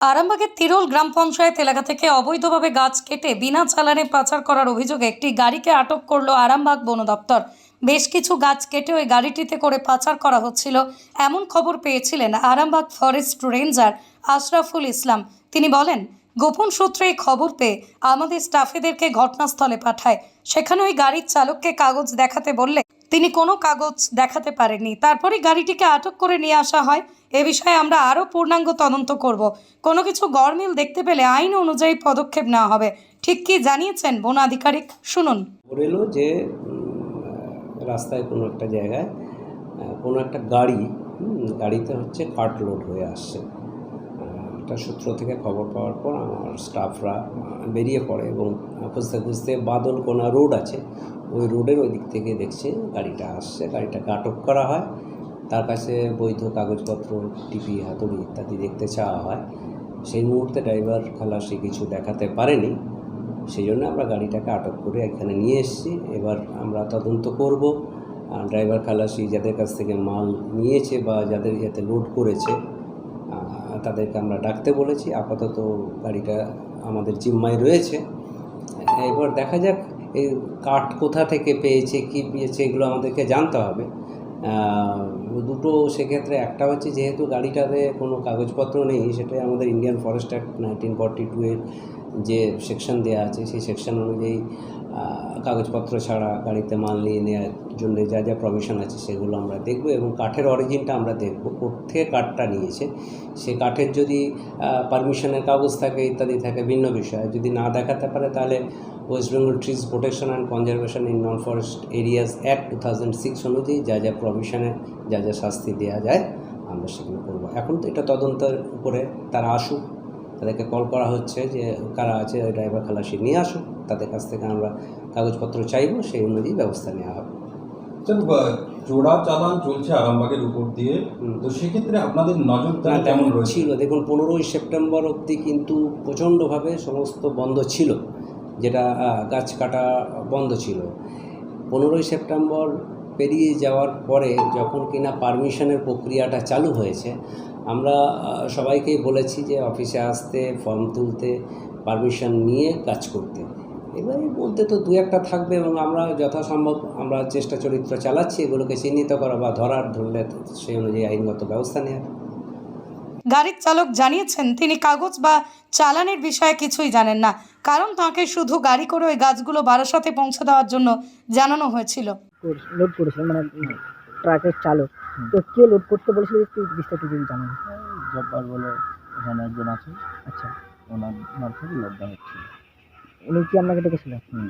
আরামবাগের তিরোল গ্রাম পঞ্চায়েত এলাকা থেকে অবৈধভাবে গাছ কেটে বিনা চালানে পাচার করার অভিযোগে একটি গাড়িকে আটক করল আরামবাগ বন দপ্তর। বেশ কিছু গাছ কেটে ওই গাড়িটিতে করে পাচার করা হচ্ছিল, এমন খবর পেয়েছিলেন আরামবাগ ফরেস্ট রেঞ্জার আশরাফুল ইসলাম। তিনি বলেন, গোপন সূত্রে এই খবর পেয়ে আমাদের স্টাফেদেরকে ঘটনাস্থলে পাঠায়। সেখানে ওই গাড়ির চালককে কাগজ দেখাতে বললে তিনি কোনো কাগজ দেখাতে পারেননি। তারপরে গাড়িটিকে আটক করে নিয়ে আসা হয়। এ বিষয়ে আমরা আরও পূর্ণাঙ্গ তদন্ত করব। কোনো কিছু গরমিল দেখতে পেলে আইন অনুযায়ী পদক্ষেপ নেওয়া হবে। ঠিক কি জানিয়েছেন বন আধিকারিক? শুনুন। এলো যে রাস্তায় কোনো একটা জায়গায় কোনো একটা গাড়ি গাড়িতে হচ্ছে কাট লোড হয়ে আসছে। একটা সূত্র থেকে খবর পাওয়ার পর আমার স্টাফরা বেরিয়ে পড়ে এবং খুঁজতে খুঁজতে বাদলকোনা রোড আছে। ওই রোডের ওই দিক থেকে দেখছে গাড়িটা আসছে গাড়িটাকে আটক করা হয়। তার কাছে বৈধ কাগজপত্র, টিপি, হাতুড়ি ইত্যাদি দেখতে চাওয়া হয়। সেই মুহূর্তে ড্রাইভার খালাসি কিছু দেখাতে পারেনি। সেই জন্য আমরা গাড়িটাকে আটক করে এখানে নিয়ে এসেছি। এবার আমরা তদন্ত করব। ড্রাইভার খালাসি যাদের কাছ থেকে মাল নিয়েছে বা যাদের ইয়েতে লোড করেছে তাদেরকে আমরা ডাকতে বলেছি। আপাতত গাড়িটা আমাদের জিম্মায় রয়েছে। এবার দেখা যাক এই কাঠ কোথা থেকে পেয়েছে, কি পেয়েছে, এগুলো আমাদেরকে জানতে হবে। দুটো সেক্ষেত্রে, একটা হচ্ছে যেহেতু গাড়িটাতে কোনো কাগজপত্র নেই, সেটাই আমাদের Indian forest act nineteen forty two এর যে সেকশন দেওয়া আছে, সেই সেকশন অনুযায়ী কাগজপত্র ছাড়া গাড়িতে মাল নিয়ে নেওয়ার জন্য যা যা প্রভিশন আছে সেগুলো আমরা দেখব এবং কাঠের অরিজিনটা আমরা দেখব কোথেকে কাঠটা নিয়েছে। সে কাঠের যদি পারমিশনের কাগজ থাকে, ইত্যাদি থাকে, ভিন্ন বিষয়। যদি না দেখাতে পারে, তাহলে West Bengal trees protection and conservation in non forest areas act two thousand six অনুযায়ী যা যা প্রভিশনে যা যা শাস্তি দেওয়া যায়, আমরা সেগুলো করব। এখন তো এটা তদন্তের উপরে তারা আসুক। তাদেরকে কল করা হচ্ছে যে কারা আছে ওই ড্রাইভার খালাসি নিয়ে আসুক তাদের কাছ থেকে আমরা কাগজপত্র চাইব সেই অনুযায়ী ব্যবস্থা নেওয়া হবে। স্যার জোড়া চালান চলছে আরামবাগের উপর দিয়ে তো সেক্ষেত্রে আপনাদের নজরদারি তেমন ছিল। দেখুন পনেরোই সেপ্টেম্বর অবধি কিন্তু প্রচণ্ডভাবে সমস্ত বন্ধ ছিল যেটা গাছ কাটা বন্ধ ছিল। পনেরোই সেপ্টেম্বর পেরিয়ে যাওয়ার পরে যখন কিনা পারমিশনের প্রক্রিয়াটা চালু হয়েছে আমরা সবাইকেই বলেছি যে অফিসে আসতে ফর্ম তুলতে পারমিশন নিয়ে কাজ করতে। এবারে বলতে তো দু একটা থাকবে এবং আমরা যথাসম্ভব আমরা চেষ্টা চরিত্র চালাচ্ছি এগুলোকে চিহ্নিত করা বা ধরার ধরলে সেই অনুযায়ী আইনগত ব্যবস্থা নেওয়া গাড়ির চালক জানিয়েছেন তিনি কাগজ বা চালানের বিষয়ে কিছুই জানেন না। কারণ তাকে শুধু গাড়ি করে ওই গাছগুলো বারাসাতে পৌঁছে দেওয়ার জন্য জানানো হয়েছিল। লোড করেছিলেন মানে ট্রাকের চালক। তো কে লোড করতে বলেছিল একটু বিস্তারিত যদি জানান। জব্বার বলে এখানে একজন আছে। আচ্ছা। ওনার মারফত লোডটা হচ্ছে। উনি কি আপনাকে ডেকেছিলেন হুম।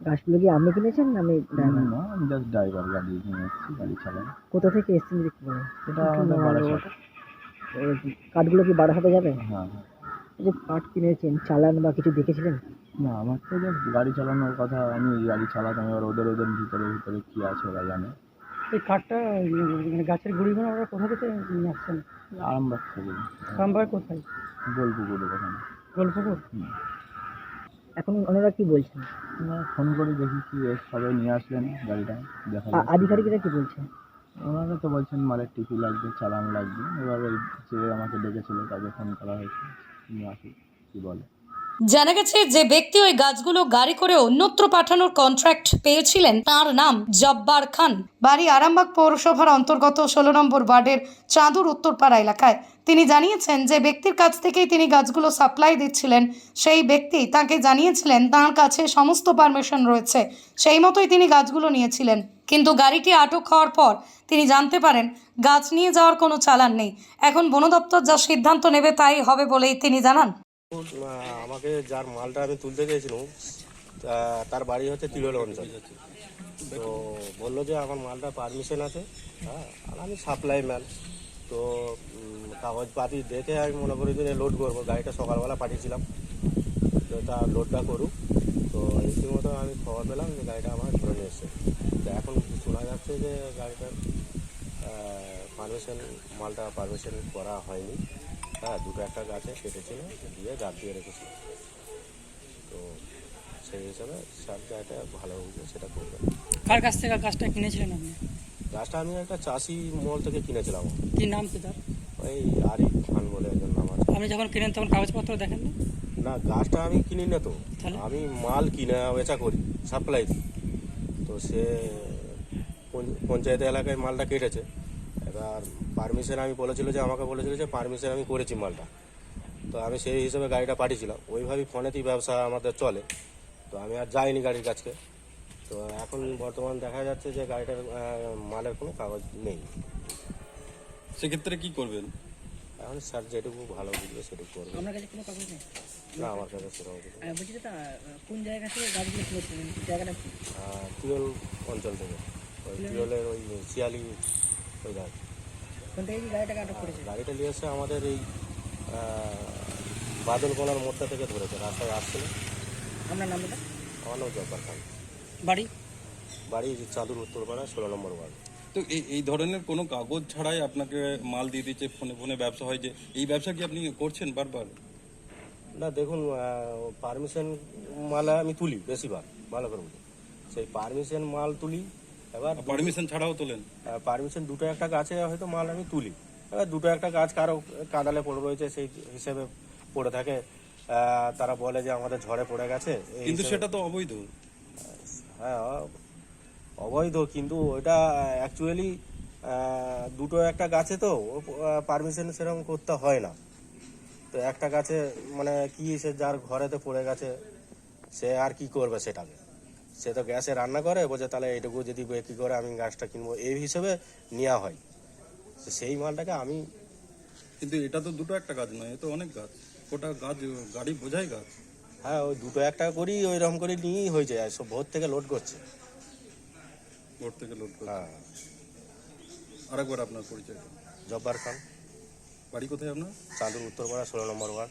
গাছগুলো কি আপনি কিনেছেন না আমি ড্রাইভার না? আমি জাস্ট ড্রাইভার গাড়ি নিয়ে এসেছি গাড়ি চালাই। কোথা থেকে এসেছেন যদি একটু বলেন? এটা আমাদের বারাসাত। ওই কাঠগুলো কি বারাসাতে যাবে? হ্যাঁ এই যে কাঠ কিনেছেন চালান বা কিছু দেখেছিলেন? না আমার তো জাস্ট গাড়ি চালানোর কথা আমি গাড়ি চালাতাম এবার ওদের ওদের ভিতরে ভিতরে কী আছে ওরা জানে। এই কাঠটা মানে গাছের গুঁড়িগুলো আপনারা কোথা থেকে নিয়ে আসছেন? আরামবাগ থেকে। কামবার কোথায়? গোলপুকুরের ওখানে। গোলপুকুর? হুম। এখন ওনারা কি বলছেন? ওনারা ফোন করে দেখি কি সবাই নিয়ে আসলেন গাড়িটা দেখা আধিকারিকরা কি বলছেন? ওনারা তো বলছেন মালের টিপি লাগবে চালান লাগবে। এবার ওই যে আমাকে ডেকেছিল তাকে ফোন করা হয়েছে নিয়ে আসি কী বলে। জানা গেছে যে ব্যক্তি ওই গাছগুলো গাড়ি করে অন্যত্র পাঠানোর কন্ট্রাক্ট পেয়েছিলেন, তার নাম জব্বার খান। বাড়ি আরামবাগ পৌরসভার অন্তর্গত ষোলো নম্বর ওয়ার্ডের চাঁদুর উত্তরপাড়া এলাকায়। তিনি জানিয়েছেন যে ব্যক্তির কাছ থেকেই তিনি গাছগুলো সাপ্লাই দিচ্ছিলেন, সেই ব্যক্তি তাকে জানিয়েছিলেন তার কাছে সমস্ত পারমিশন রয়েছে, সেই মতোই তিনি গাছগুলো নিয়েছিলেন। কিন্তু গাড়িটি আটক হওয়ার পর তিনি জানতে পারেন গাছ নিয়ে যাওয়ার কোনো চালান নেই। এখন বন দপ্তর যা সিদ্ধান্ত নেবে তাই হবে বলেই তিনি জানান। আমাকে যার মালটা আমি তুলতে গিয়েছিলাম তা- তার বাড়ি হচ্ছে তিরোল অঞ্চল তো বলল যে আমার মালটা পারমিশন আছে হ্যাঁ আর আমি সাপ্লাই ম্যান তো কাগজপাতি দেখে আমি মনে করি যে লোড করব, গাড়িটা সকালবেলা পাঠিয়েছিলাম। তো তার লোডটা করুক। তো রীতিমতো আমি খবর পেলাম যে গাড়িটা আমার ধরে নিয়ে এসছে। তো এখন শোনা যাচ্ছে যে গাড়িটার পারমিশন মালটা পারমিশন করা হয়নি। হ্যাঁ দুটো একটা গাছে কেটেছিল দিয়ে গাছ দিয়ে রেখেছিল। তো সেই হিসাবে সার গাড়িটা ভালো বুঝে সেটা করবে। কার কাছ থেকে গাছটা কিনেছিলেন আপনি? গাছটা আমি একটা চাষি মল থেকে কিনেছিলাম। কি নাম কি তার? ওই আরিফ খান বলে একজন নাম আছে। আপনি যখন কিনেন তখন কাগজপত্র দেখেন না? না গাছটা আমি কিনি না তো। আমি মাল কিনা বেচা করি সাপ্লাই দিই। তো সে পঞ্চ- পঞ্চায়েত এলাকায় মালটা কেটেছে। এবার পারমিশন আমি বলেছিল যে আমাকে বলেছিল যে পারমিশন আমি করেছি মালটা। তো আমি সেই হিসেবে গাড়িটা পাঠিয়েছিলাম। ওইভাবেই ফোনেতেই ব্যবসা আমাদের চলে। তো আমি আর যাইনি গাড়ির কাছকে। তো এখন বর্তমান দেখা যাচ্ছে যে গাড়িটার মালের কোনো কাগজ নেই। সেক্ষেত্রে কি করবেন? এখন স্যার যেটুকু ভালো বুঝবে সেটুকু করবে। আপনার কাছে কোনো কাগজ নেই? না আমার কাছে সেরকম কিছু নেই। বলছি দাদা কোন জায়গা থেকে গাছগুলো কিনেছিলেন জায়গাটা তিরল অঞ্চল থেকে। ওই তিরলের ওই শিয়ালি ওই গাছ কোন থেকে গাড়িটাকে আটক করেছে গাড়িটা নিয়ে এসে আমাদের এই বাদলকোনার মোড়টা থেকে ধরেছে রাস্তায় আসছিল। আপনার নামটা আমার নাম জব্বার খান। বাড়ি? বাড়ি চাঁদুর উত্তরপাড়া ষোলো নম্বর ওয়ার্ড। তো এই এই ধরনের কোনো কাগজ ছাড়াই আপনাকে মাল দিয়ে দিচ্ছে ফোনে ফোনে ব্যবসা হয় যে এই ব্যবসা কি আপনি করছেন বারবার? না দেখুন পারমিশন মাল আমি তুলি বেশিরভাগ ভালো করে বুঝি সেই পারমিশন মাল তুলি এবার পারমিশন ছাড়াও তোলেন? পারমিশন দুটো একটা গাছে হয়তো মাল আমি তুলি। এবার দুটো একটা গাছ কারও কাঁদালে পড়ে রয়েছে সেই হিসেবে পড়ে থাকে। তারা বলে যে আমাদের ঝড়ে পড়ে গেছে কিন্তু সেটা তো অবৈধ। হ্যাঁ অবৈধ কিন্তু ওটা অ্যাকচুয়ালি দুটো একটা গাছে তো পারমিশন সেরকম করতে হয় না। তো একটা গাছে মানে কি সে যার ঘরেতে পড়ে গেছে সে আর কি করবে সেটাকে? সে তো গ্যাসে রান্না করে বলছে তাহলে এইটুকু যদি বিক্রি করে আমি গাছটা কিনবো? এই হিসেবে নেওয়া হয়। তো সেই মালটাকে আমি কিন্তু এটা তো দুটো একটা গাছ নয় এ তো অনেক গাছ। ওটা গাছ গাড়ি বোঝাই গাছ। হ্যাঁ ওই দুটো একটা করি ওই রকম করে নিয়েই হয়েছে আর সব ভোর থেকে লোড করছে। ভোর থেকে লোড করে হ্যাঁ। আরেকবার আপনার পরিচয়। জব্বার খান। বাড়ি কোথায় আপনার? চাঁদুর উত্তরপাড়া ষোলো নম্বর ওয়ার্ড।